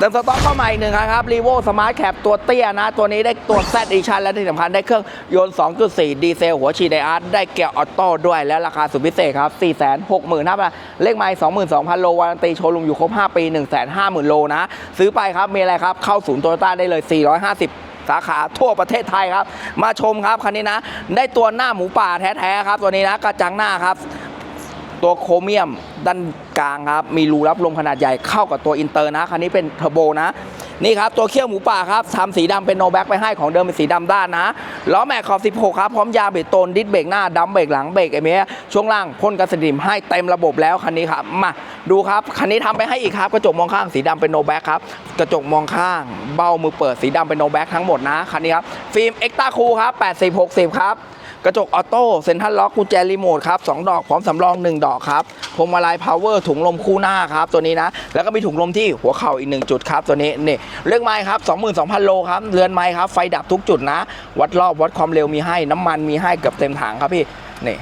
เติมสต็อกเข้ามาอีกหนึ่งครับรีโวสมาร์ทแคปตัวเตี้ยนะ ตัวนี้ได้ตัว Z Edition และที่สำคัญได้เครื่องยนต์ 2.4 ดีเซล หัวฉีดไดอาร์ตได้เกียร์ออโต้ด้วยและราคาสุดพิเศษครับ 465,000ครับเลขไมล์22,000 โลวารันตีโชว์รูมอยู่ครบ 5 ปี 150,000 โลนะ ซื้อไปครับ มีอะไรครับ เข้าศูนย์โตโยต้าได้เลย 450สาขาทั่วประเทศไทยครับ มาชมครับคันนี้นะ ได้ตัวหน้าหมูป่าแท้ๆครับ ตัวนี้นะกระจังหน้าครับ ตัวโครเมียมด้านกลางครับ มีรูรับลมขนาดใหญ่เข้ากับตัวอินเตอร์นะ คันนี้เป็นเทอร์โบนะ นี่ครับ ตัวเขี้ยวหมูป่าครับทำสีดำเป็นโนแบ็กไปให้ของเดิมเป็นสีดำด้านนะ ล้อแม็กขอบ 16 ครับ พร้อมยาเบรกโตนดิสเบรกหน้าดัมเบรกหลังเบรกไอ้เมียช่วงล่างพ่นกระสนิมให้เต็มระบบแล้วคันนี้ครับ มาดูครับ คันนี้ทำไปให้อีกครับ กระจกมองข้างสีดำเป็นโนแบ็กครับ กระจกมองข้าง เบ้ามือเปิดสีดำเป็นโนแบ็กทั้งหมดนะ คันนี้ครับ ฟิล์มเอ็กต้าคูครับ 80 60 ครับ กระจกออโต้เซ็นทรัลล็อกกุญแจรีโมทครับ2ดอกพร้อมสำรอง 1 ดอกครับพวงมาลัยพาวเวอร์ถุงลมคู่หน้าครับตัวนี้นะ แล้วก็มีถุงลมที่หัวเข่าอีก 1 จุดครับตัวนี้นี่เรื่องไม้ครับ22,000 โลครับเรือนไม้ครับไฟดับทุกจุดนะ วัดรอบวัดความเร็วมีให้น้ำมันมีให้เกือบเต็มถังครับพี่นี่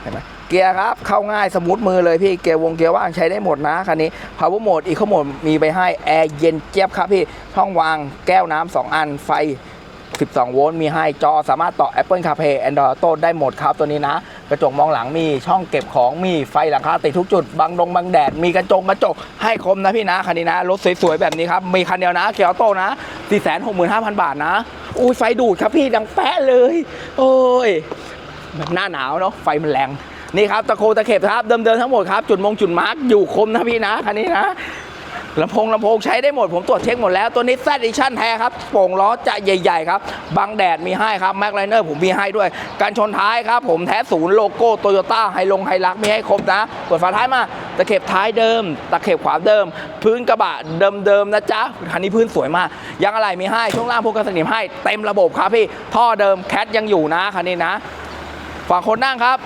เห็นไหมเกียร์ครับ เข้าง่ายสมูทมือเลยพี่เกียร์วงเกียร์ว่างใช้ได้หมดนะคันนี้ power mode อีกข้อมดมีไปให้แอร์เย็นเจี๊ยบครับพี่ช่องวางแก้วน้ำสองอันไฟ 12 โวลต์ มีให้จอสามารถต่อ Apple CarPlay Android Auto ได้หมดครับตัวนี้นะ กระจกมองหลังมีช่องเก็บของมีไฟหลังคาติดทุกจุด บังดงบังแดด มีกระจกกระจกให้คมนะพี่นะ คันนี้นะ รถสวยๆ แบบนี้ครับ มีคันเดียวนะเกียร์ออโต้นะ 465,000 บาทนะ อุ้ยไฟดูดครับพี่ดังแปะเลย โอ้ยแบบหน้าหนาวเนาะไฟมันแรงนี่ครับตะโคตะเข็บครับเดิมๆทั้งหมดครับ จุดมงจุดมาร์กอยู่คมนะพี่นะคันนี้นะ ลำโพงลำโพงใช้ได้หมด ผมตรวจเช็คหมดแล้ว ตัวนี้แซดดิชั่นแท้ครับโป่งล้อจะใหญ่ ๆ ครับ บังแดดมีให้ครับแม็กไลเนอร์ผมมีให้ด้วย การชนท้ายครับ ผมแท้ศูนย์โลโก้โตโยต้าไฮลงไฮรักมีให้ครบนะเปิดฝาท้ายมาตะเข็บท้ายเดิม ตะเข็บขวาเดิม พื้นกระบะเดิมๆนะจ๊ะคันนี้พื้นสวยมากยางอะไรมีให้ช่วงล่างพวกกันสนิมให้เต็มระบบครับพี่ท่อเดิมแคทยังอยู่นะคันนี้นะฝั่งคนนั่งครับ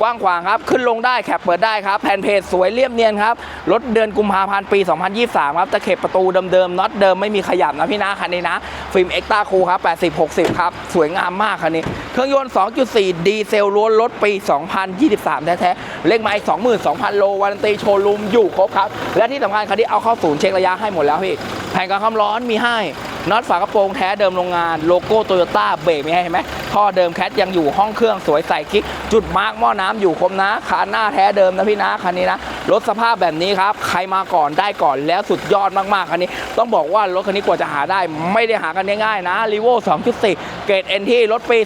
กว้างขวางครับ ขึ้นลงได้แคปเปิดได้ครับ แผ่นเพจสวยเรียบเนียนครับ รถเดือนกุมภาพันธ์ปี 2023 ครับ ตะเข็บประตูเดิมๆน็อตเดิมไม่มีขยับนะพี่นะคันนี้นะ ฟิล์มเอ็กตาคูครับ 80 60 ครับ สวยงามมากคันนี้ เครื่องยนต์ 2.4 ดีเซลล้วนรถปี 2023 แท้ๆ เลขไม้22,000 โลวันตีโชว์รูมอยู่ครบครับ และที่สำคัญคันนี้เอาเข้าศูนย์เช็คระยะให้หมดแล้วพี่ แผ่นกันความร้อนมีให้ น็อตฝากระโปรงแท้เดิมโรงงานโลโก้โตโยต้าเบรกมีให้เห็นไหมท่อเดิมแคทยังอยู่ห้องเครื่องสวยใสคลิกจุดมาร์กหม้อน้ำอยู่คมนะคานหน้าแท้เดิมนะพี่นะคันนี้นะรถสภาพแบบนี้ครับใครมาก่อนได้ก่อนแล้วสุดยอดมากๆคันนี้ ต้องบอกว่ารถคันนี้กว่าจะหาได้ไม่ได้หากันง่ายๆนะรีโว2.4 เกรดเอ็นที่รถปี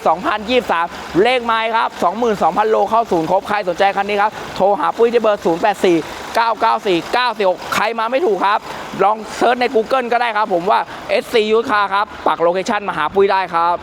2023 เลขไม้ครับ 22,000 โลเข้าศูนย์ครบใครสนใจคันนี้ครับโทรหาปุ้ยที่เบอร์ 084 994 946 ใครมาไม่ถูกครับ ลองเซิร์ชใน Google ก็ได้ครับผมว่า SC u คาครับปักโลเคชันมาหาปุ้ยได้ครับ